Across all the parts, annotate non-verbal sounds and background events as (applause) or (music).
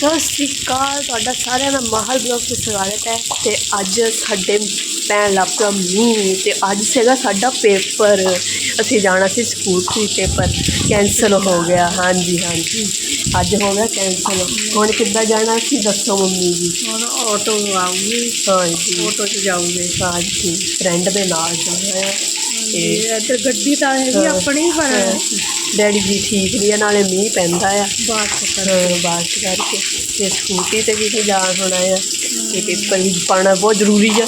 ਸਤਿ ਸ਼੍ਰੀ ਅਕਾਲ ਤੁਹਾਡਾ ਸਾਰਿਆਂ ਦਾ ਮਾਹਲ ਬਲੌਗ ਵਿੱਚ ਸਵਾਗਤ ਹੈ ਤੇ ਅੱਜ ਸਾਡੇ ਪੈਣ ਲੱਗ ਪਿਆ ਮੀਂਹ ਤੇ ਅੱਜ ਸੀਗਾ ਸਾਡਾ ਪੇਪਰ। ਅਸੀਂ ਜਾਣਾ ਸੀ ਸਕੂਲ ਸੀ ਪੇਪਰ। ਕੈਂਸਲ ਹੋ ਗਿਆ ਹਾਂਜੀ ਹਾਂਜੀ। ਅੱਜ ਹੋ ਗਿਆ ਕੈਂਸਲ। ਹੁਣ ਕਿੱਦਾਂ ਜਾਣਾ ਸੀ ਦੱਸੋ ਮੰਮੀ ਜੀ? ਹੁਣ ਆਟੋ ਆਊਗੀ। ਹਾਂਜੀ। ਆਟੋ 'ਚ ਜਾਊਗੇ। ਹਾਂਜੀ ਫਰੈਂਡ ਦੇ ਨਾਲ ਜਾਣਾ ਹੈ ਤੇ ਇੱਧਰ ਗੱਡੀ ਤਾਂ ਹੈਗੀ। ਆਪਣੀ ਪਰ ਡੈਡੀ ਜੀ ਠੀਕ ਨਹੀਂ ਆ ਨਾਲੇ ਮੀਂਹ ਪੈਂਦਾ ਆ। ਬਾਤ ਕਰ ਬਾਰਿਸ਼ ਕਰਕੇ। ਤੇ ਸਕੂਟੀ ਤੇ ਵੀ ਨਹੀਂ ਜਾ ਹੋਣਾ ਆ। ਤੇ ਪੇਪਰ ਵੀ ਪਾਣਾ ਬਹੁਤ ਜ਼ਰੂਰੀ ਆ।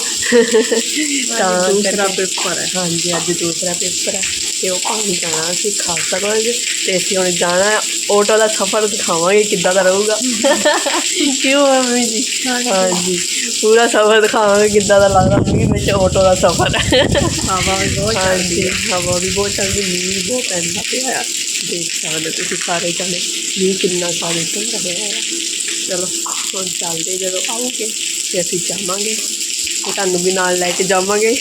ਤਾਂ ਦੂਸਰਾ ਪੇਪਰ ਹੈ। ਹਾਂਜੀ ਅੱਜ ਦੂਸਰਾ ਪੇਪਰ ਹੈ। ਤੇ ਉਹ ਪਾਣੀ ਜਾਣਾ ਸੀ ਖਾਲਸਾ ਕਾਲਜ ਤੇ ਅਸੀਂ ਹੁਣ ਜਾਣਾ। ਆਟੋ ਦਾ ਸਫ਼ਰ ਦਿਖਾਵਾਂਗੇ ਕਿੱਦਾਂ ਦਾ ਰਹੂਗਾ। ਕਿਉਂ ਮੰਮੀ ਜੀ? ਹਾਂਜੀ। ਪੂਰਾ ਸਫ਼ਰ ਦਿਖਾਵਾਂਗੇ ਕਿੱਦਾਂ ਦਾ ਲੱਗਦਾ। ਮੀਂਹ ਵਿੱਚ ਆਟੋ ਦਾ ਸਫ਼ਰ ਹਵਾ ਵੀ ਬਹੁਤ ਹਵਾ ਵੀ ਬਹੁਤ ਚੱਲਦੀ ਮੀਂਹ ਵੀ ਬਹੁਤ ਪੈਂਦਾ ਪਿਆ ਆ ਦੇਖ ਸਕਦੇ ਹੋ ਤੁਸੀਂ ਸਾਰੇ ਜਣੇ। ਮੀਂਹ ਕਿੰਨਾ ਸਾਰੇ ਪੈਂਦਾ ਹੋਇਆ ਆ ਚਲੋ ਹੁਣ ਚੱਲਦੇ ਜਦੋਂ ਆਉਗੇ ਤੇ ਅਸੀਂ ਜਾਵਾਂਗੇ। ਤੇ ਤੁਹਾਨੂੰ ਵੀ ਨਾਲ ਲੈ ਕੇ ਜਾਵਾਂਗੇ।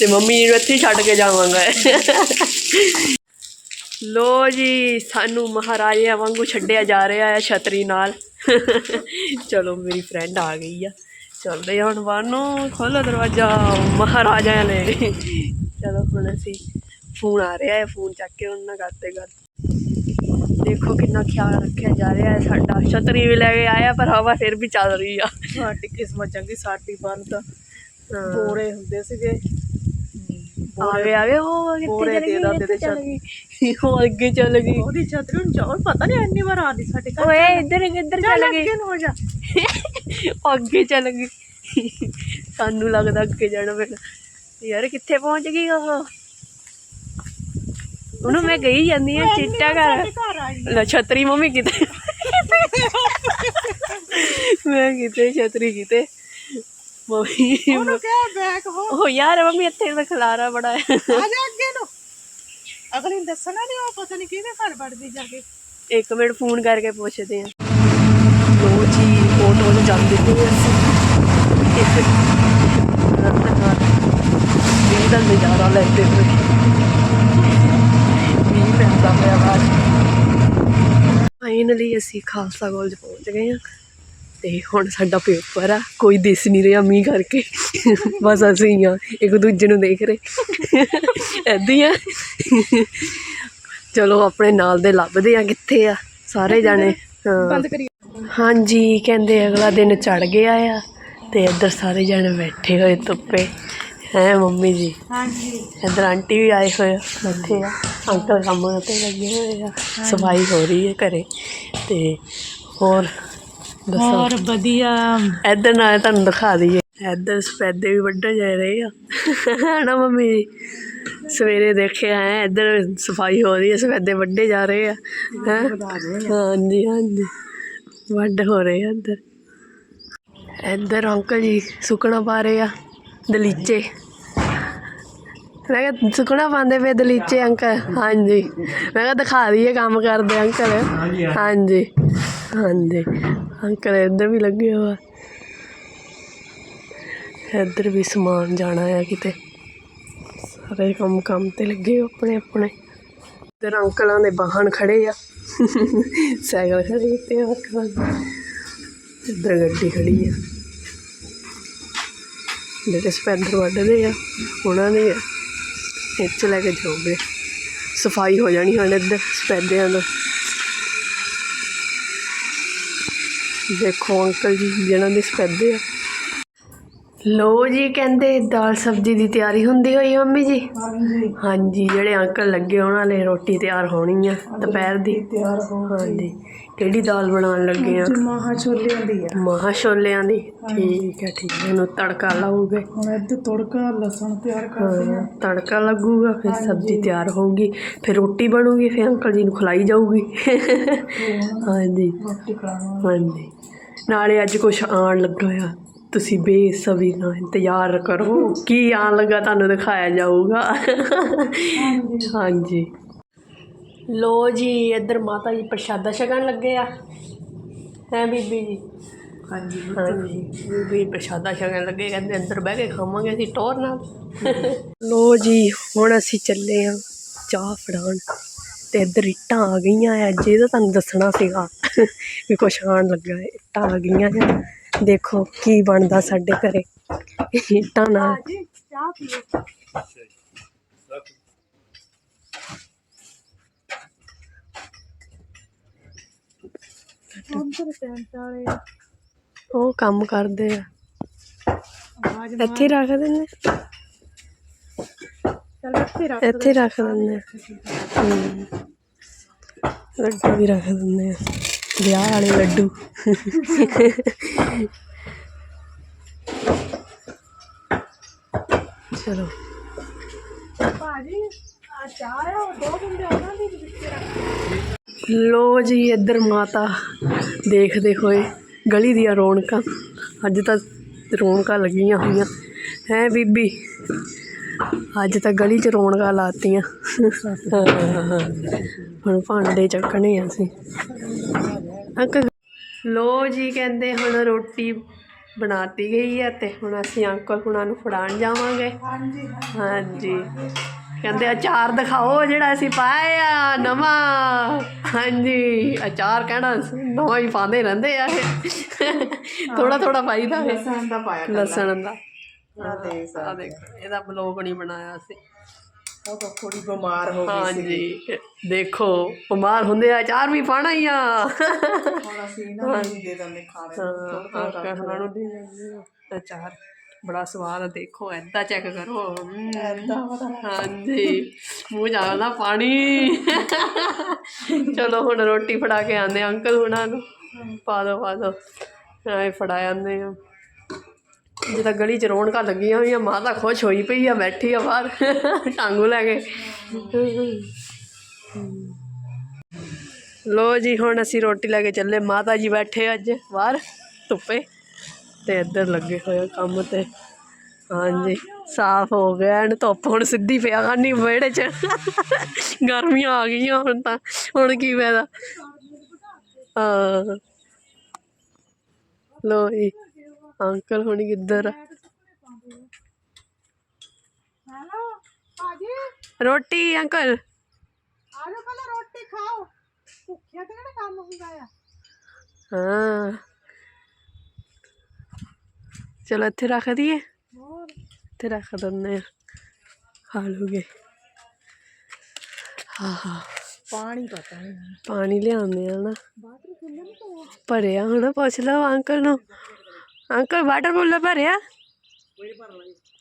ਤੇ ਮੰਮੀ ਨੂੰ ਇੱਥੇ ਛੱਡ ਕੇ ਜਾਵਾਂਗਾ। ਲੋ ਜੀ ਸਾਨੂੰ ਮਹਾਰਾਜਿਆਂ ਵਾਂਗੂ ਛੱਡਿਆ ਜਾ ਰਿਹਾ ਹੈ ਛਤਰੀ ਨਾਲ। ਚਲੋ ਮੇਰੀ ਫਰੈਂਡ ਆ ਗਈ ਆ। ਚੱਲਦੇ ਹੁਣ ਬਾਹਰੋਂ ਖੋਲੋ ਦਰਵਾਜ਼ਾ ਮਹਾਰਾਜਾ ਨੇ। ਚਲੋ ਹੁਣ ਅਸੀਂ ਫੋਨ ਆ ਰਿਹਾ ਹੈ ਫੋਨ ਚੱਕ ਕੇ ਉਹਨਾਂ ਨਾਲ ਕਰਦੇ ਗੱਲ। ਦੇਖੋ ਕਿੰਨਾ ਖਿਆਲ ਰੱਖਿਆ ਜਾ ਰਿਹਾ ਹੈ ਸਾਡਾ। ਛਤਰੀ ਵੀ ਲੈ ਕੇ ਆਇਆ ਪਰ ਹਵਾ ਫਿਰ ਵੀ ਚੱਲ ਰਹੀ ਆ। ਸਾਡੀ ਕਿਸਮਤ ਚੰਗੀ ਸਾਡੀ ਹਾਂ। ਬੋਰੇ ਹੁੰਦੇ ਸੀਗੇ। ਆ ਗਏ ਆ ਗਏ ਉਹ ਕਿੱਥੇ ਚਲ ਗਈ ਤੇ ਚਲ ਗਈ। ਉਹ ਅੱਗੇ ਚਲ ਗਈ। ਉਹਦੀ ਛਤਰੀ ਨੂੰ ਜਾਓ ਪਤਾ ਨਹੀਂ ਇੰਨੀ ਵਾਰ ਆਦੀ ਸਾਡੇ ਘਰ ਓਏ ਇੱਧਰ ਇੱਧਰ ਚੱਲ ਚਲ ਗਈ। ਅੱਗੇ ਨੂੰ ਹੋ ਜਾ। ਅੱਗੇ ਚਲ ਗਈ। ਸਾਨੂੰ ਲੱਗਦਾ ਅੱਗੇ ਜਾਣਾ ਪੈਣਾ। ਯਾਰ ਕਿੱਥੇ ਪਹੁੰਚ ਗਈ ਉਹ? ਉਹਨੂੰ ਮੈਂ ਗਈ ਜਾਂਦੀ ਆ ਚਿੱਟਾ ਘਰ। ਲੈ ਛਤਰੀ ਮੰਮੀ ਕਿਤੇ? ਮੈਂ ਕਿਤੇ ਛਤਰੀ ਕਿਤੇ? ਮੰਮੀ ਉਹਨੂੰ ਕਿਹਾ ਬੈਕ ਹੋ ਉਹ ਯਾਰ ਮੰਮੀ ਇੱਥੇ ਤਾਂ ਖਲਾਰਾ ਬੜਾ ਹੈ ਆ ਜਾ ਅੱਗੇ ਨੂੰ ਅਗਲੀ ਨੂੰ ਦੱਸਣਾ ਨਹੀਂ ਉਹ ਪਤਾ ਨਹੀਂ ਕਿਹਦੇ ਘਰ ਵੜਦੀ ਜਾ ਕੇ ਇੱਕ ਮਿੰਟ ਫੋਨ ਕਰਕੇ ਪੁੱਛਦੇ ਆ ਲੋ ਜੀ ਆਟੋ 'ਚ ਜਾਂਦੇ ਪਏ ਅਸੀਂ ਵੀ ਦਾ ਨਜ਼ਾਰਾ ਲੈਂਦੇ ਹੋਏ ਵੀ ਪੈਂਦਾ ਪਿਆ ਬਾਅਦ ਫਾਈਨਲੀ ਅਸੀਂ ਖਾਲਸਾ ਕਾਲਜ ਪਹੁੰਚ ਗਏ ਹਾਂ ਤੇ ਹੁਣ ਸਾਡਾ ਪੇਪਰ ਆ ਕੋਈ ਦਿਸ ਨਹੀਂ ਰਿਹਾ ਮੀਂਹ ਕਰਕੇ। ਬਸ ਅਸੀਂ ਆ ਇੱਕ ਦੂਜੇ ਨੂੰ ਦੇਖ ਰਹੇ। ਹੀ ਆ। ਚਲੋ ਆਪਣੇ ਨਾਲ ਦੇ ਲੱਭਦੇ ਆ ਕਿੱਥੇ ਆ ਸਾਰੇ ਜਾਣੇ। ਹਾਂ। ਬੰਦ ਕਰੀ। ਹਾਂਜੀ ਕਹਿੰਦੇ ਅਗਲਾ ਦਿਨ ਚੜ ਗਿਆ ਆ ਤੇ ਇੱਧਰ ਸਾਰੇ ਜਾਣੇ ਬੈਠੇ ਹੋਏ ਧੁੱਪੇ। ਹੈ ਮੰਮੀ ਜੀ? ਹਾਂਜੀ। ਇੱਧਰ ਆਂਟੀ ਵੀ ਆਏ ਹੋਏ ਬੈਠੇ ਆ। ਅੰਕਲ ਕੰਮ ਤੇ ਲੱਗੇ ਹੋਏ ਆ ਸਫ਼ਾਈ ਹੋ ਰਹੀ ਹੈ ਘਰੇ। ਤੇ ਹੋਰ ਦੱਸੋ। ਹੋਰ ਵਧੀਆ। ਇੱਧਰ ਨਾਲ ਤੁਹਾਨੂੰ ਦਿਖਾ ਦਈਏ। ਇੱਧਰ ਸਪੈਦੇ ਵੀ ਵੱਢੇ ਜਾ ਰਹੇ ਆ। ਹਨਾ ਮੰਮੀ ਜੀ? ਸਵੇਰੇ ਦੇਖਿਆ ਹੈ ਇੱਧਰ ਸਫ਼ਾਈ ਹੋ ਰਹੀ ਹੈ ਸਪੈਦੇ ਵੱਢੇ ਜਾ ਰਹੇ ਆ। ਹੈ? ਹਾਂਜੀ ਹਾਂਜੀ। ਵੱਢ ਹੋ ਰਹੇ ਆ ਇੱਧਰ। ਇੱਧਰ ਅੰਕਲ ਜੀ ਸੁੱਕਣਾ ਪਾ ਰਹੇ ਆ ਦਲੀਚੇ। ਮੈਂ ਕਿਹਾ ਸੁੱਕਣਾ ਪਾਉਂਦੇ ਪਏ ਦਲੀਚੇ ਅੰਕਲ? ਹਾਂਜੀ। ਮੈਂ ਕਿਹਾ ਦਿਖਾ ਦਈਏ ਕੰਮ ਕਰਦੇ ਅੰਕਲ। ਹਾਂਜੀ ਹਾਂਜੀ। ਅੰਕਲ ਇੱਧਰ ਵੀ ਲੱਗੇ ਹੋਆ ਇੱਧਰ ਵੀ ਸਮਾਨ ਜਾਣਾ ਆ ਕਿਤੇ। ਸਾਰੇ ਕੰਮ ਕੰਮ ਤੇ ਲੱਗੇ ਆਪਣੇ ਆਪਣੇ। ਇੱਧਰ ਅੰਕਲਾਂ ਦੇ ਵਾਹਨ ਖੜੇ ਆ। ਸਾਈਕਲ ਖੜੀ ਤੇ ਅੰਕਲਾਂ ਇੱਧਰ ਗੱਡੀ ਖੜੀ ਆ। ਜਿਹੜੇ ਸਪੈਂਡਰ ਵੱਢਦੇ ਆ, ਉਹਨਾਂ ਦੇ ਇੱਥੇ ਲੈ ਕੇ ਜਾਓਗੇ ਸਫ਼ਾਈ ਹੋ ਜਾਣੀ ਹੁਣ ਇੱਧਰ ਸਪੈਦਿਆਂ ਦਾ। ਦੇਖੋ ਅੰਕਲ ਜੀ ਜਿਹਨਾਂ ਦੇ ਸਪੈਦੇ ਆ। ਲੋ ਜੀ ਕਹਿੰਦੇ ਦਾਲ ਸਬਜ਼ੀ ਦੀ ਤਿਆਰੀ ਹੁੰਦੀ ਹੋਈ ਮੰਮੀ ਜੀ? ਹਾਂਜੀ। ਹਾਂਜੀ ਜਿਹੜੇ ਅੰਕਲ ਲੱਗੇ ਉਹਨਾਂ ਲਈ ਰੋਟੀ ਤਿਆਰ ਹੋਣੀ ਆ ਦੁਪਹਿਰ ਦੀ। ਤਿਆਰ ਹੋ ਹਾਂਜੀ। ਕਿਹੜੀ ਦਾਲ ਬਣਾਉਣ ਲੱਗੇ ਆ? ਮਾਹਾ ਛੋਲਿਆਂ ਦੀ ਆ। ਮਾਹ ਛੋਲਿਆਂ ਦੀ। ਠੀਕ ਹੈ ਠੀਕ ਹੈ। ਇਹਨੂੰ ਤੜਕਾ ਲਾਉਗੇ ਹੁਣ ਇੱਥੇ ਤੜਕਾ ਲਸਣ ਤਿਆਰ ਕਰਦੇ ਹਾਂ, ਤੜਕਾ ਲੱਗੂਗਾ ਫਿਰ ਸਬਜ਼ੀ ਤਿਆਰ ਹੋਊਗੀ। ਫਿਰ ਰੋਟੀ ਬਣੂਗੀ ਫਿਰ ਅੰਕਲ ਜੀ ਨੂੰ ਖਿਲਾਈ ਜਾਊਗੀ। ਹਾਂਜੀ। ਰੋਟੀ ਖਾਣਾ ਹਾਂਜੀ। ਨਾਲੇ ਅੱਜ ਕੁਝ ਆਉਣ ਲੱਗਾ ਆ ਤੁਸੀਂ ਬੇਸਬਰੀ ਨਾਲ ਇੰਤਜ਼ਾਰ ਕਰੋ। ਕੀ ਆਉਣ ਲੱਗਾ ਤੁਹਾਨੂੰ ਦਿਖਾਇਆ ਜਾਊਗਾ। ਹਾਂਜੀ। ਲੋ ਜੀ ਇੱਧਰ ਮਾਤਾ ਜੀ ਪ੍ਰਸ਼ਾਦਾ ਛਕਣ ਲੱਗੇ ਆ। ਹੈ ਬੀਬੀ ਜੀ? ਹਾਂਜੀ ਹਾਂਜੀ ਬੀਬੀ ਪ੍ਰਸ਼ਾਦਾ ਛਕਣ ਲੱਗੇ ਕਹਿੰਦੇ ਅੰਦਰ ਬਹਿ ਕੇ ਖਾਵਾਂਗੇ ਅਸੀਂ ਟੋਰ ਨਾਲ। ਲੋ ਜੀ ਹੁਣ ਅਸੀਂ ਚੱਲੇ ਆ ਚਾਹ ਫੜਾਉਣ ਤੇ ਇੱਧਰ ਇੱਟਾਂ ਆ ਗਈਆਂ ਆ ਜੇ ਤਾਂ ਤੁਹਾਨੂੰ ਦੱਸਣਾ ਸੀਗਾ ਵੀ ਕੁਛ ਆਉਣ ਲੱਗਾ ਹੈ ਇੱਟਾਂ ਆ ਗਈਆਂ ਆ। ਦੇਖੋ ਕੀ ਬਣਦਾ ਸਾਡੇ ਘਰੇ ਇੱਟਾਂ ਨਾਲ। ਜੀ ਚਾਹ ਪੀਓ। ਟੈਂਟ ਵਾਲੇ ਉਹ ਕੰਮ ਕਰਦੇ ਆ। ਆਵਾਜ਼ ਇੱਥੇ ਹੀ ਰੱਖ ਦਿੰਦੇ। ਚੱਲ ਇੱਥੇ ਰੱਖ ਇੱਥੇ ਹੀ ਰੱਖ ਦਿੰਦੇ ਆ। ਹਮ। ਲੱਡੂ ਵੀ ਰੱਖ ਦਿੰਦੇ ਆ। ਵਿਆਹ ਵਾਲੇ ਲੱਡੂ। ਚਲੋ। ਭਾਜੀ ਆ ਚਾਹ ਆ ਉਹ ਦੋ ਬੰਦੇ ਉਹਨਾਂ ਦੀ ਵੀ ਵਿੱਚ ਰੱਖ ਲੋ ਜੀ ਇੱਧਰ ਮਾਤਾ। ਦੇਖਦੇ ਹੋਏ ਗਲੀ ਦੀਆਂ ਰੌਣਕਾਂ ਅੱਜ ਤਾਂ ਰੌਣਕਾਂ ਲੱਗੀਆਂ ਹੋਈਆਂ। ਹੈ ਬੀਬੀ? ਅੱਜ ਤਾਂ ਗਲੀ 'ਚ ਰੌਣਕਾਂ ਲਾਤੀਆਂ। ਹੁਣ ਭਾਂਡੇ ਚੱਕਣੇ ਆ ਅਸੀਂ। ਅੰਕ ਲੋ ਜੀ ਕਹਿੰਦੇ ਹੁਣ ਰੋਟੀ ਬਣਾਤੀ ਗਈ ਹੈ ਤੇ ਹੁਣ ਅਸੀਂ ਅੰਕਲ ਹੁਣਾਂ ਨੂੰ ਫੜਾਉਣ ਜਾਵਾਂਗੇ। ਹਾਂਜੀ। ਹਾਂਜੀ। ਕਹਿੰਦੇ ਅਚਾਰ ਦਿਖਾਓ ਜਿਹੜਾ ਅਸੀਂ ਪਾਇਆ ਨਵਾਂ। ਹਾਂਜੀ ਅਚਾਰ ਕਹਿਣਾ ਨਵਾਂ ਹੀ ਪਾਉਂਦੇ ਰਹਿੰਦੇ ਆ ਇਹ। ਥੋੜਾ ਥੋੜਾ ਪਾਈਦਾ ਹੈ ਲਸਣ ਦਾ ਪਾਇਆ ਲਸਣ ਦਾ। ਆ ਦੇ ਆ ਦੇਖ ਇਹਦਾ ਬਲੌਗ ਨਹੀਂ ਬਣਾਇਆ ਸੀ ਉਹ ਤਾਂ ਥੋੜੀ ਬਿਮਾਰ ਹੋ ਗਈ ਸੀ ਹਾਂਜੀ ਦੇਖੋ ਬਿਮਾਰ ਹੁੰਦੇ ਆ ਅਚਾਰ ਵੀ ਪਾਣਾ ਹੀ ਆ। ਹੁਣ ਅਸੀਂ ਇਹਨਾਂ ਨੂੰ ਦੇ ਦਿੰਦੇ ਖਾਣੇ। ਹਾਂ ਕਹਿਣਾ ਨੂੰ ਦੇ ਦਿੰਦੇ ਅਚਾਰ। ਬੜਾ ਸਵਾਦ ਆ ਦੇਖੋ ਐਦਾਂ ਚੈੱਕ ਕਰੋ। ਹਮ। ਏਦਾਂ ਪਤਾ ਹਾਂਜੀ ਮੂੰਹ ਜਾਣਾ ਪਾਣੀ। ਚਲੋ ਹੁਣ ਰੋਟੀ ਫੜਾ ਕੇ ਆਂਦੇ ਆ ਅੰਕਲ ਹੁਣਾਂ ਨੂੰ। ਪਾ ਦੋ ਪਾ ਦੋ। ਐ ਫੜਾ ਆਂਦੇ ਆ। ਜਿੱਦਾਂ ਗਲੀ ਚ ਰੌਣਕਾਂ ਲੱਗੀਆਂ ਹੋਈਆਂ ਮਾਂ ਤਾਂ ਖੁਸ਼ ਹੋਈ ਪਈ ਆ ਬੈਠੀ ਆ ਬਾਹਰ। ਟਾਂਗੂ ਲੈ ਕੇ। ਲੋ ਜੀ ਹੁਣ ਅਸੀਂ ਰੋਟੀ ਲੈ ਕੇ ਚੱਲੇ। ਮਾਤਾ ਜੀ ਬੈਠੇ ਅੱਜ ਬਾਹਰ ਧੁੱਪੇ। ਤੇ ਇੱਧਰ ਲੱਗੇ ਹੋਏ ਆ ਕੰਮ ਤੇ। ਹਾਂਜੀ ਸਾਫ਼ ਹੋ ਗਿਆ ਐਨ ਧੁੱਪ ਹੁਣ ਸਿੱਧੀ ਪਿਆ ਕਰਨੀ ਵਿਹੜੇ 'ਚ। ਗਰਮੀਆਂ ਆ ਗਈਆਂ ਹੁਣ ਤਾਂ ਹੁਣ ਕੀ ਫਾਇਦਾ। ਹਾਂ। ਲੋ ਜੀ ਅੰਕਲ ਹੁਣ ਕਿੱਧਰ ਆ? ਹੈਲੋ ਭਾਜੀ। ਰੋਟੀ ਅੰਕਲ? ਆ ਜਾਓ ਪਹਿਲਾਂ ਰੋਟੀ ਖਾਓ। ਭੁੱਖਿਆ ਤੇ ਕਿਹੜਾ ਕੰਮ ਹੁੰਦਾ ਆ? ਹਾਂ। ਚਲੋ ਇੱਥੇ ਰੱਖ ਦਈਏ। ਇੱਥੇ ਰੱਖ ਦਿੰਦੇ ਆ। ਲੂਗੇ। ਹਾਂ ਹਾਂ। ਪਾਣੀ ਪਤਾ ਨਹੀਂ ਪਾਣੀ ਲਿਆਉਂਦੇ ਆ ਨਾ। ਬਾਥਰੂਮ ਨਹੀਂ ਭਰਿਆ ਹੁਣ ਪੁੱਛ ਲਓ ਅੰਕਲ ਨੂੰ। ਅੰਕਲ ਵਾਟਰ ਕੂਲਰ ਭਰਿਆ?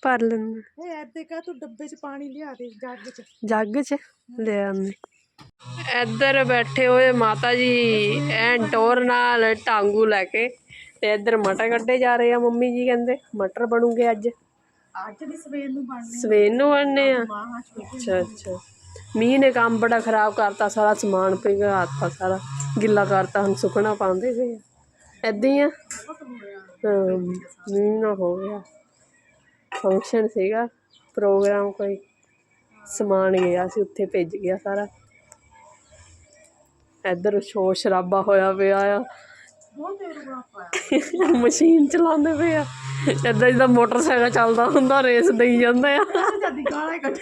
ਭਰ ਲੈਂਦੇ ਇਹ ਐਦੇ ਕਾ ਤੂੰ ਡੱਬੇ 'ਚ ਪਾਣੀ ਲਿਆ ਦੇ ਜੱਗ 'ਚ। ਜੱਗ 'ਚ? ਲੈ ਆਉਂਦੇ। ਇੱਧਰ ਬੈਠੇ ਹੋਏ ਮਾਤਾ ਜੀ ਐਨ ਟੋਰ ਨਾਲ ਟਾਂਗੂ ਲੈ ਕੇ। ਤੇ ਇੱਧਰ ਮਟਰ ਕੱਢੇ ਜਾ ਰਹੇ ਆ ਮੰਮੀ ਜੀ ਕਹਿੰਦੇ। ਮਟਰ ਬਣੂਗੇ ਅੱਜ। ਅੱਜ ਦੀ ਸਵੇਰ ਨੂੰ ਬਣਨੀ ਸਵੇਰ ਨੂੰ ਬਣਨੇ ਆ। ਅੱਛਾ ਅੱਛਾ। ਮੀਂਹ ਨੇ ਕੰਮ ਬੜਾ ਖਰਾਬ ਕਰਤਾ ਸਾਰਾ ਸਮਾਨ ਪਿਘਲਾਤਾ ਸਾਰਾ। ਗਿੱਲਾ ਕਰਤਾ ਹੁਣ ਸੁੱਕਣਾ ਪਾਉਂਦੇ ਪਏ ਏਦਾਂ ਹੀ ਆ। ਹਾਂ ਮੀਂਹ ਨਾ ਹੋ ਗਿਆ। ਫੰਕਸ਼ਨ ਸੀਗਾ ਪ੍ਰੋਗਰਾਮ ਕੋਈ। ਸਮਾਨ ਗਿਆ ਸੀ ਉੱਥੇ ਭੇਜ ਗਿਆ ਸਾਰਾ। ਇੱਧਰ ਸ਼ੋਰ ਸ਼ਰਾਬਾ ਹੋਇਆ ਪਿਆ ਆ। (laughs) ਮਸ਼ੀਨ ਚਲਾਉਂਦੇ ਪਏ ਆ। ਏਦਾਂ ਜਿੱਦਾਂ ਮੋਟਰਸਾਈਕਲ ਚੱਲਦਾ ਹੁੰਦਾ ਰੇਸ ਦੇਈ ਜਾਂਦੇ ਆ। ਜਦੀ ਗਾਲਾਂ ਕੱਢ (laughs)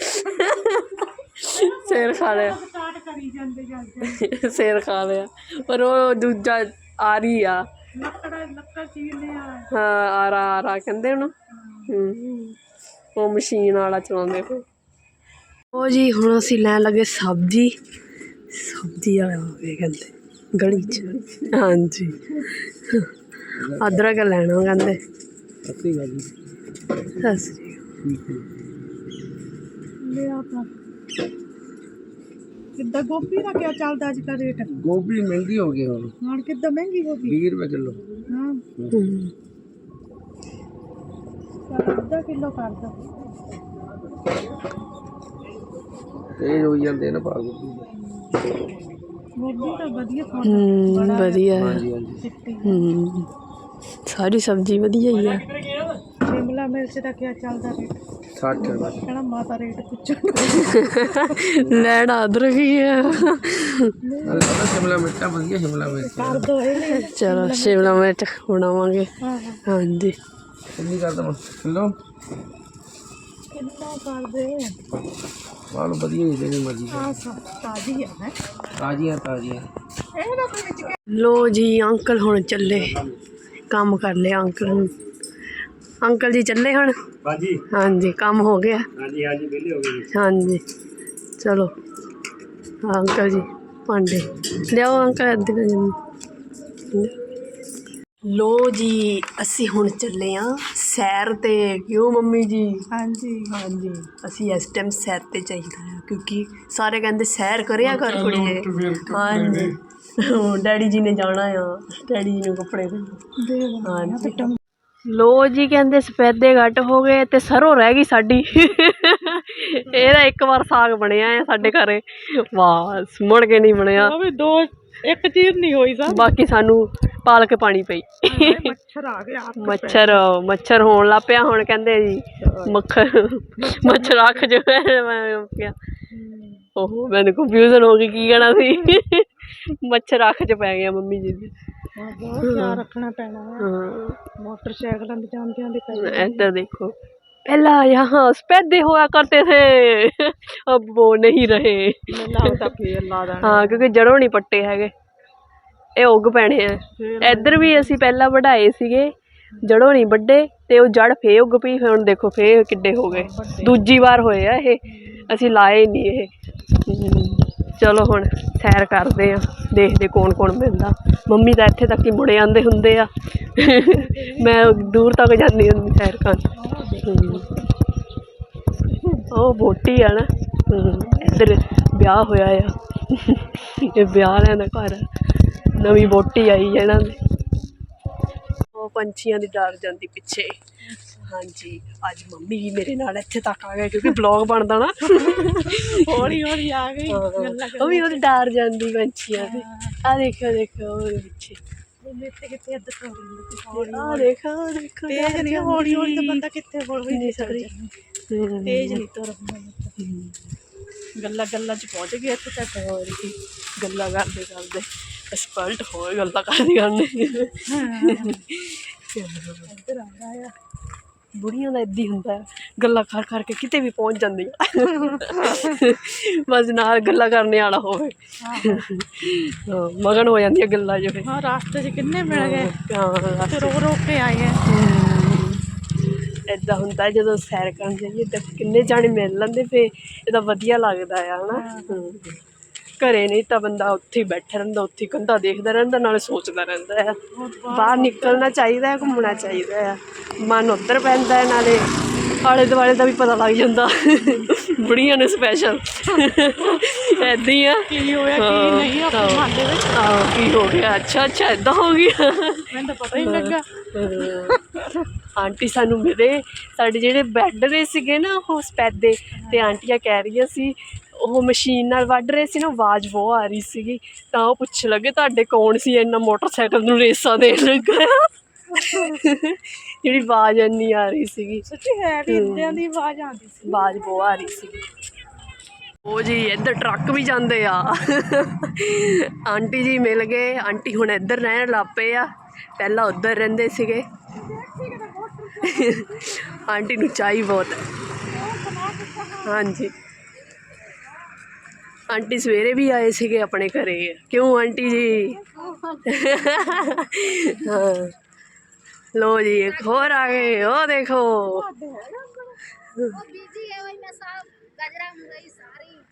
ਸਿਰ ਖਾ ਲਿਆ। ਸਟਾਰਟ ਕਰੀ ਜਾਂਦੇ ਜਾਂਦੇ। (laughs) ਸਿਰ ਖਾ ਲਿਆ। ਪਰ ਉਹ ਦੂਜਾ ਆ ਰਹੀ ਆ। ਲੱਕੜ ਲੱਕੜ ਚੀਰਨੇ ਆ। ਹਾਂ ਆਰਾ ਆਰਾ ਕਹਿੰਦੇ ਉਹਨੂੰ। ਹੂੰ। ਉਹ ਮਸ਼ੀਨ ਵਾਲਾ ਚਲਾਉਂਦੇ ਪਏ। ਉਹ ਜੀ ਹੁਣ ਅਸੀਂ ਲੈਣ ਲੱਗੇ ਸਬਜ਼ੀ। ਸਬਜ਼ੀ ਵਾਲਾ ਹੋਵੇ ਕਹਿੰਦੇ। ਗਲੀ ਚ। ਹਾਂਜੀ। ਅਦਰਕ ਲੈਣਾ ਕਹਿੰਦੇ। ਅੱਛੀ ਗੱਲ ਸਤਿ ਸ੍ਰੀ ਲਿਆ ਤਾਂ। ਕਿੱਦਾਂ ਗੋਭੀ ਦਾ ਕਿਆ ਚੱਲਦਾ ਅੱਜ ਕੱਲ੍ਹ ਰੇਟ? ਗੋਭੀ ਮਹਿੰਗੀ ਹੋ ਗਈ ਹੁਣ। ਹੁਣ ਕਿੱਦਾਂ ਮਹਿੰਗੀ ਹੋ ਗਈ? 20 ਰੁਪਏ ਕਿਲੋ। ਹਾਂ। ਅੱਧਾ ਕਿਲੋ ਕਰ ਦੋ। ਤੇਜ਼ ਹੋਈ ਜਾਂਦੇ ਨੇ ਭਾਅ ਗੋਭੀ। ਦੇ। ਗੋਭੀ ਤਾਂ ਵਧੀਆ ਫੁੱਲ ਹੂੰ ਵਧੀਆ ਹੈ। ਹਾਂਜੀ ਹਾਂਜੀ। ਚਿੱਟੀ ਹੂੰ। ਸਾਰੀ ਸਬਜ਼ੀ ਵਧੀਆ ਹੀ ਆ ਸ਼ਿਮਲਾ ਮਿਰਚ ਦਾ ਕਿਆ ਚੱਲਦਾ ਰੇਟ 60 ਰੁਪਏ ਕਹਿਣਾ ਮਾਤਾ ਰੇਟ ਪੁੱਛਣ। ਲੈਣਾ ਅਦਰਕ ਹੀ। ਪਤਾ ਸ਼ਿਮਲਾ ਮਿਰਚਾਂ ਵਧੀਆ ਸ਼ਿਮਲਾ ਮਿਰਚ। ਕਰ ਦੋ ਇਹ ਚਲੋ ਸ਼ਿਮਲਾ ਮਿਰਚ ਬਣਾਵਾਂਗੇ। ਹਾਂ ਹਾਂ। ਹਾਂਜੀ। ਕਿੰਨੀ ਕਰ ਦਵਾਂ? ਕਿਲੋ? ਕਿੰਨਾ ਕਰ ਦੇ ਬਾਲ ਵਧੀਆ ਹੀ ਜਿਹੜੇ ਮਰਜ਼ੀ ਹਾਂ ਤਾਜ਼ੀ ਹੈ ਹੈ ਤਾਜ਼ੀਆਂ ਤਾਜ਼ੀਆਂ ਇਹ ਨਾ ਕੋਈ ਵਿੱਚ ਲੋ ਜੀ ਅੰਕਲ ਹੁਣ ਚੱਲੇ ਕੰਮ ਕਰ ਲਿਆ ਅੰਕਲ ਨੂੰ ਅੰਕਲ ਜੀ ਚੱਲੇ ਹੁਣ ਹਾਂਜੀ ਹਾਂਜੀ ਕੰਮ ਹੋ ਗਿਆ ਹਾਂਜੀ ਹਾਂਜੀ ਵਿਹਲੇ ਹੋ ਗਏ ਜੀ ਹਾਂਜੀ ਚਲੋ ਹਾਂ ਅੰਕਲ ਜੀ ਭਾਂਡੇ ਲਿਆਓ ਅੰਕਲ ਇੱਧਰ ਜੀ ਲੋ ਜੀ ਅਸੀਂ ਹੁਣ ਚੱਲੇ ਆ ਸੈਰ ਤੇ। ਕਿਉਂ ਮੰਮੀ ਜੀ? ਹਾਂਜੀ। ਹਾਂਜੀ ਅਸੀਂ ਇਸ ਟਾਈਮ ਸੈਰ ਤੇ ਚਾਹੀਦਾ ਆ ਕਿਉਂਕਿ ਸਾਰੇ ਕਹਿੰਦੇ ਸੈਰ ਕਰਿਆ ਕਰ ਕੁੜੀਏ। ਹਾਂਜੀ। ਡੈਡੀ ਜੀ ਨੇ ਜਾਣਾ ਆ ਡੈਡੀ ਜੀ ਨੂੰ ਕੱਪੜੇ ਦੇ। ਹਾਂਜੀ। ਲੋ ਜੀ ਕਹਿੰਦੇ ਸਫੈਦੇ ਘੱਟ ਹੋ ਗਏ ਤੇ ਸਰੋਂ ਰਹਿ ਗਈ ਸਾਡੀ। ਇਹਦਾ ਇੱਕ ਵਾਰ ਸਾਗ ਬਣਿਆ ਆ ਸਾਡੇ ਘਰੇ। ਵਾਹ ਮੁੜ ਕੇ ਨਹੀਂ ਬਣਿਆ। ਵੀ ਦੋ ਇੱਕ ਚੀਜ਼ ਨਹੀਂ ਹੋਈ ਸਾ। ਬਾਕੀ ਸਾਨੂੰ ਪਾਲਕ ਪਾਣੀ ਪਈ ਮੱਛਰ ਆ ਗਿਆ ਮੱਛਰ ਮੱਛਰ ਹੋਣ ਲੱਗ ਪਿਆ ਹੁਣ ਕਹਿੰਦੇ ਜੀ ਮੱਖਰ ਮੱਛਰ ਅੱਖ ਜੋ ਹੈ ਮੈਂ ਕਿਹਾ ਓਹੋ ਮੈਨੂੰ ਕੰਫਿਊਜ਼ਨ ਹੋ ਗਈ ਕੀ ਕਹਿਣਾ ਸੀ ਮੱਛਰ ਅੱਖ 'ਚ ਪੈ ਗਿਆ ਮੰਮੀ ਜੀ ਦੇ ਹਾਂ, ਬਹੁਤ ਖਿਆਲ ਰੱਖਣਾ ਪੈਣਾ ਹੈ ਹਾਂ ਮੋਟਰਸਾਈਕਲਾਂ ਤੇ ਜਾਂਦਿਆਂ ਦੇ ਪੈ ਇੱਧਰ देखो पहला यहाँ सफेदे हुआ करते थे अब वो नहीं रहे ਮੈਨੂੰ ਲੱਗਦਾ ਫੇਰ ਲਾ ਦੇਣਾ ਹਾਂ ਇਹ ਉੱਗ ਪੈਣੇ ਆ। ਇੱਧਰ ਵੀ ਅਸੀਂ ਪਹਿਲਾਂ ਵਢਾਏ ਸੀਗੇ, ਜੜੋਂ ਨਹੀਂ ਵੱਡੇ ਤੇ ਉਹ ਜੜ ਫੇ ਉੱਗ ਪਈ, ਹੁਣ ਦੇਖੋ ਫੇ ਕਿੱਡੇ ਹੋ ਗਏ। ਦੂਜੀ ਵਾਰ ਹੋਏ ਆ ਇਹ, ਅਸੀਂ ਲਾਏ ਨਹੀਂ ਇਹ। ਚਲੋ ਹੁਣ ਸੈਰ ਕਰਦੇ ਆ, ਦੇਖਦੇ ਕੌਣ ਕੌਣ ਮਿਲਦਾ। ਮੰਮੀ ਤਾਂ ਇੱਥੇ ਤੱਕ ਹੀ ਮੁੜੇ ਆਂਦੇ ਹੁੰਦੇ ਆ। ਮੈਂ ਦੂਰ ਤੱਕ ਜਾਂਦੀ ਹੁੰਦੀ ਸੈਰ ਕਰਨ ਹਮ। ਉਹ ਬੋਟੀ ਆ ਨਾ। ਇੱਧਰ ਵਿਆਹ ਹੋਇਆ ਆ। ਇਹ ਵਿਆਹ ਵਾਲਿਆਂ ਦਾ ਘਰ ਆ। ਨਵੀਂ ਬੋਟੀ ਆਈ ਹੈ ਇਹਨਾਂ ਦੇ। ਉਹ ਪੰਛੀਆਂ ਦੀ ਡਰ ਜਾਂਦੀ ਪਿੱਛੇ। ਹਾਂਜੀ ਅੱਜ ਮੰਮੀ ਵੀ ਮੇਰੇ ਨਾਲ ਇੱਥੇ ਤੱਕ ਆ ਗਏ ਕਿਉਂਕਿ ਬਲੌਗ ਬਣਦਾ ਨਾ। ਹੌਲੀ ਹੌਲੀ ਆ ਗਈ ਗੱਲਾਂ ਉਹ ਵੀ ਉਹਦੀ ਡਰ ਜਾਂਦੀ ਪੰਛੀਆਂ ਦੀ। ਆ ਦੇਖੋ ਦੇਖੋ ਉਹਦੇ ਪਿੱਛੇ। ਕਿੱਥੇ ਕਿੱਥੇ ਅੱਧ ਤੋਂ ਆ ਦੇਖੋ ਦੇਖੋ ਤੇਜ਼ ਨਹੀਂ ਹੌਲੀ ਹੌਲੀ ਤਾਂ ਬੰਦਾ ਕਿੱਥੇ ਹੌਲੀ ਨਹੀਂ ਸਕਦੀ। ਤੇਜ਼ ਨਹੀਂ ਤੁਰ ਗੱਲਾਂ ਗੱਲਾਂ ਚ ਪਹੁੰਚ ਗਏ ਇੱਥੇ ਤੱਕ ਹੋਰ ਕੀ। ਗੱਲਾਂ ਕਰਦੇ ਕਰਦੇ। ਅਸਫਲਟ ਹੋਏ ਗੱਲਾਂ ਕਰਦੇ ਕਰਦੇ ਇੱਧਰ ਆ ਗਿਆ ਬੁੜੀਆਂ ਦਾ ਹੀ ਹੁੰਦਾ ਗੱਲਾਂ ਕਰ ਕਰਕੇ ਕਿਤੇ ਵੀ ਪਹੁੰਚ ਜਾਂਦੀਆਂ। ਬਸ ਨਾਲ ਗੱਲਾਂ ਕਰਨੇ ਵਾਲਾ ਹੋਵੇ। ਮਗਨ ਹੋ ਜਾਂਦੀਆਂ ਗੱਲਾਂ ਜੋ ਹਾਂ ਰਾਸਤੇ 'ਚ ਕਿੰਨੇ ਮਿਲ ਗਏ। ਹਾਂ ਰੋ ਰੋ ਕੇ ਆਏ ਆ। ਇਦਾਂ ਹੁੰਦਾ ਜਦੋਂ ਸੈਰ ਕਰਨ ਜਾਈਏ ਤਾਂ ਕਿੰਨੇ ਜਾਣੇ ਮਿਲ ਲੈਂਦੇ ਫੇ ਇਹਦਾ ਵਧੀਆ ਲੱਗਦਾ ਆ ਹਨਾ। ਘਰੇ ਨਹੀਂ ਤਾਂ ਬੰਦਾ ਉੱਥੇ ਹੀ ਬੈਠਾ ਰਹਿੰਦਾ ਉੱਥੇ ਹੀ ਕੰਧਾ ਦੇਖਦਾ ਰਹਿੰਦਾ ਨਾਲੇ ਸੋਚਦਾ ਰਹਿੰਦਾ ਆ। ਬਾਹਰ ਨਿਕਲਣਾ ਚਾਹੀਦਾ ਹੈ ਘੁੰਮਣਾ ਚਾਹੀਦਾ ਆ ਮਨ ਉੱਧਰ ਪੈਂਦਾ ਹੈ ਨਾਲੇ ਆਲੇ ਦੁਆਲੇ ਦਾ ਵੀ ਪਤਾ ਲੱਗ ਜਾਂਦਾ। ਬੁੜੀਆਂ ਨੇ ਸਪੈਸ਼ਲ ਐਦਾਂ ਹੀ ਆ। ਕੀ ਹੋਇਆ ਕੀ ਨਹੀਂ ਆਪਣੇ ਮਨ ਦੇ ਵਿੱਚ? ਆਹ ਕੀ ਹੋ ਗਿਆ? ਅੱਛਾ ਅੱਛਾ ਐਦਾਂ ਹੋ ਗਿਆ। ਮੈਨੂੰ ਤਾਂ ਪਤਾ ਹੀ ਨਹੀਂ ਲੱਗਾ। ਆਂਟੀ ਸਾਨੂੰ ਮਿਲੇ। ਸਾਡੇ ਜਿਹੜੇ ਬੈੱਡ ਰਹੇ ਸੀਗੇ ਨਾ ਉਹ ਸਪੈਦੇ ਤੇ ਆਂਟੀਆਂ ਕਹਿ ਰਹੀਆਂ ਸੀ ਉਹ ਮਸ਼ੀਨ ਨਾਲ ਵੱਢ ਰਹੇ ਸੀ ਨਾ ਆਵਾਜ਼ ਬਹੁਤ ਆ ਰਹੀ ਸੀਗੀ। ਤਾਂ ਉਹ ਪੁੱਛ ਲੱਗੇ ਤੁਹਾਡੇ ਕੌਣ ਸੀ? ਇੰਨਾ ਮੋਟਰਸਾਈਕਲ ਨੂੰ ਰੇਸਾਂ ਦੇਣ ਲੱਗਾ ਜਿਹੜੀ ਆਵਾਜ਼ ਇੰਨੀ ਆ ਰਹੀ ਸੀਗੀ। ਸੱਚੀ ਹੈ ਵੀ ਇੰਦਿਆਂ ਦੀ ਆਵਾਜ਼ ਆਉਂਦੀ ਸੀ। ਆਵਾਜ਼ ਬਹੁਤ ਆ ਰਹੀ ਸੀਗੀ। ਉਹ ਜੀ ਇੱਧਰ ਟਰੱਕ ਵੀ ਜਾਂਦੇ ਆ। ਆਂਟੀ ਜੀ ਮਿਲ ਗਏ। ਆਂਟੀ ਹੁਣ ਇੱਧਰ ਰਹਿਣ ਲੱਗ ਪਏ ਆ। ਪਹਿਲਾਂ ਉੱਧਰ ਰਹਿੰਦੇ ਸੀਗੇ। ਆਂਟੀ ਨੂੰ ਚਾਹੀ ਬਹੁਤ। ਹਾਂਜੀ। ਆਂਟੀ ਸਵੇਰੇ ਵੀ ਆਏ ਸੀਗੇ ਆਪਣੇ ਘਰੇ। ਕਿਉਂ ਆਂਟੀ ਜੀ? ਹਾਂ। ਲੋ ਜੀ ਇੱਕ ਹੋਰ ਆ ਗਏ। ਉਹ ਦੇਖੋ।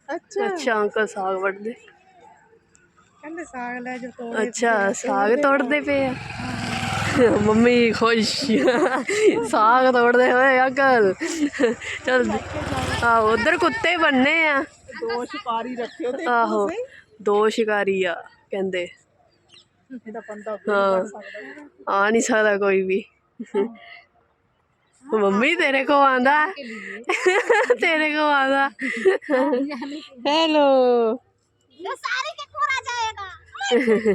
ਅੱਛਾ। ਅੱਛਾ ਅੰਕਲ ਸਾਗ ਵੜਦੇ ਕਹਿੰਦੇ ਸਾਗ ਲੈ ਜੋ ਤੋੜ ਅੱਛਾ ਸਾਗ ਤੋੜਦੇ ਪਏ ਆ। ਮੰਮੀ ਖੁਸ਼। ਸਾਗ ਤੋੜਦੇ ਹੋਏ ਅੰਕਲ। ਚਲ ਆ ਉਧਰ ਕੁੱਤੇ ਬੰਨੇ ਆ। ਦੋ ਸ਼ਿਕਾਰੀ ਰੱਖਿਓ ਤੇ ਆਹੋ ਦੋ ਸ਼ਿਕਾਰੀ ਆ ਕਹਿੰਦੇ। ਇਹਦਾ ਬੰਦਾ ਹਾਂ ਆ ਨਹੀਂ ਸਕਦਾ ਕੋਈ ਵੀ। ਮੰਮੀ ਤੇਰੇ ਕੋ ਆਂਦਾ ਤੇਰੇ ਕੋ ਆਂਦਾ ਹੈਲੋ। ਸਾਰੇ ਕੇ ਕੋਰਾ ਜਾਏਗਾ।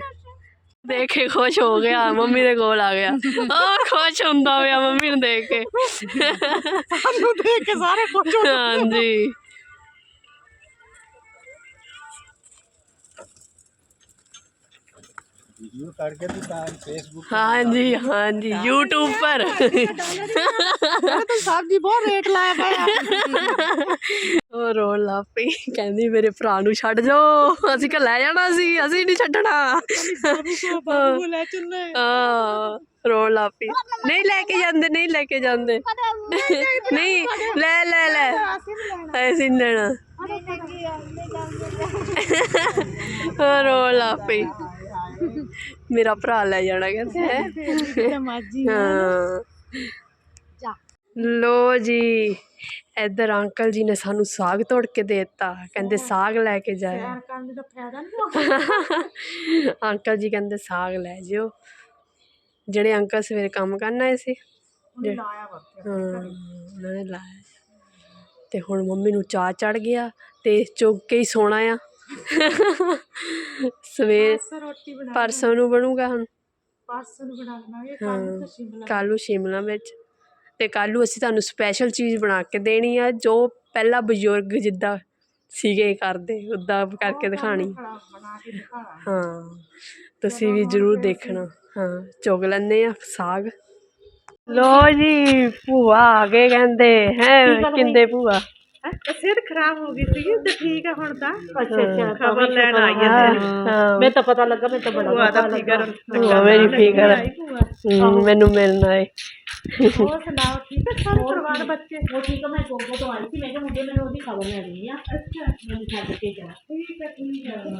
ਦੇਖ ਕੇ ਖੁਸ਼ ਹੋ ਗਿਆ। ਮੰਮੀ ਦੇ ਕੋਲ ਆ ਗਿਆ। ਔਰ ਖੁਸ਼ ਹੁੰਦਾ ਹੋਇਆ ਮੰਮੀ ਨੂੰ ਦੇਖ ਕੇ। ਸਾਨੂੰ ਦੇਖ ਕੇ ਸਾਰੇ ਖੁਸ਼ ਹੋ ਗਏ ਹਾਂਜੀ। ਵੀਡੀਓ ਕਰਕੇ ਦੁਕਾਨ ਫੇਸਬੁੱਕ हाँ जी हाँ जी यूट्यूब पर ਤਾਂ ਸਬਜ਼ੀ ਬਹੁਤ ਰੇਟ ਲਾਇਆ ਪਿਆ ਉਹ ਰੋਣ ਲੱਗ ਪਈ ਕਹਿੰਦੀ ਮੇਰੇ ਭਰਾ ਨੂੰ ਛੱਡ ਜਾਓ ਅਸੀਂ ਕਿ ਲੈ ਜਾਣਾ ਸੀ ਅਸੀਂ ਨਹੀਂ ਛੱਡਣਾ ਬਾਬੂ ਲੈ ਚੱਲੇ ਆ ਰੋਣ ਲੱਗ ਪਈ ਨਹੀਂ ਲੈ ਕੇ ਜਾਂਦੇ ਨਹੀਂ ਲੈ ਕੇ ਜਾਂਦੇ ਨਹੀਂ ਲੈ ਲੈ ਲੈ ਅਸੀਂ ਨਹੀਂ ਲੈਣਾ ਉਹ ਰੋਣ ਲੱਗ ਪਈ ਮੇਰਾ ਭਰਾ ਲੈ ਜਾਣਾ ਕਹਿੰਦੇ ਹੈ? ਮਾਜੀ ਹਾਂ ਲੋ ਜੀ ਇੱਧਰ ਅੰਕਲ ਜੀ ਨੇ ਸਾਨੂੰ ਸਾਗ ਤੋੜ ਕੇ ਦੇ ਦਿੱਤਾ। ਕਹਿੰਦੇ ਸਾਗ ਲੈ ਕੇ ਜਾਇਆ। ਕਰਨ ਦਾ ਫਾਇਦਾ ਨਹੀਂ ਅੰਕਲ ਜੀ ਕਹਿੰਦੇ ਸਾਗ ਲੈ ਜਿਓ। ਜਿਹੜੇ ਅੰਕਲ ਸਵੇਰੇ ਕੰਮ ਕਰਨ ਆਏ ਸੀ। ਲਾਇਆ ਹਾਂ ਉਹਨਾਂ ਨੇ ਲਾਇਆ। ਤੇ ਹੁਣ ਮੰਮੀ ਨੂੰ ਚਾਹ ਚੜ ਗਿਆ ਤੇ ਚੁੱਕ ਕੇ ਹੀ ਸੋਣਾ ਆ। ਸਵੇਰ ਸਰ ਰੋਟੀ ਬਣਾ ਪਰਸੋਂ ਨੂੰ ਬਣੂਗਾ ਹੁਣ। ਪਾਰਸਲ ਨੂੰ ਬਣਾ ਲਵਾਂਗੇ ਹਾਂ। ਕੱਲ ਤਾਂ ਸ਼ਿਮਲਾ। ਕੱਲ੍ਹ ਨੂੰ ਸ਼ਿਮਲਾ ਮਿਰਚ। ਤੇ ਕੱਲ੍ਹ ਨੂੰ ਅਸੀਂ ਤੁਹਾਨੂੰ ਸਪੈਸ਼ਲ ਚੀਜ਼ ਬਣਾ ਕੇ ਦੇਣੀ ਆ ਜੋ ਪਹਿਲਾਂ ਬਜ਼ੁਰਗ ਜਿੱਦਾਂ ਸੀਗੇ ਕਰਦੇ ਉੱਦਾਂ ਕਰਕੇ ਦਿਖਾਣੀ। ਬਣਾ ਕੇ ਹਾਂ ਤੁਸੀਂ ਵੀ ਜ਼ਰੂਰ ਦੇਖਣਾ। ਹਾਂ ਚੁਗ ਲੈਂਦੇ ਆ ਸਾਗ। ਲੋ ਜੀ ਭੂਆ ਆ ਗਏ ਕਹਿੰਦੇ। ਹੈ ਕਿੰਦੇ ਭੂਆ? ਸਿਹਤ ਖਰਾਬ ਹੋ ਗਈ ਸੀ ਤੇ ਠੀਕ ਆ ਹੁਣ ਤਾਂ। ਅੱਛਾ ਅੱਛਾ ਖਬਰ ਲੈਣ ਆਈ ਆ ਹਾਂ ਮੈਂ ਤਾਂ ਪਤਾ ਲੱਗਾ ਮੈਂ ਤਾਂ ਬੜਾ ਭੂਆ ਦਾ ਫਿਕਰ ਭੂਆ ਮੇਰੀ ਫਿਕਰ। ਮੈਨੂੰ ਮਿਲਣਾ ਏ ਹੋਰ ਸੁਣਾਓ ਠੀਕ ਹੈ ਸਾਰੇ ਪਰਿਵਾਰ ਬੱਚੇ? ਉਹ ਠੀਕ ਹੈ ਮੈਂ ਗੋਗੋ ਤੋਂ ਆਈ ਸੀ ਮੈਂ ਕਿਹਾ ਮੁੰਡੇ ਮੈਨੂੰ ਉਹਦੀ ਖਬਰ ਲੈਣੀ ਆ। ਅੱਛਾ ਮੈਨੂੰ ਛੱਡ ਕੇ ਜਾ। ਠੀਕ ਹੈ ਠੀਕ ਹੈ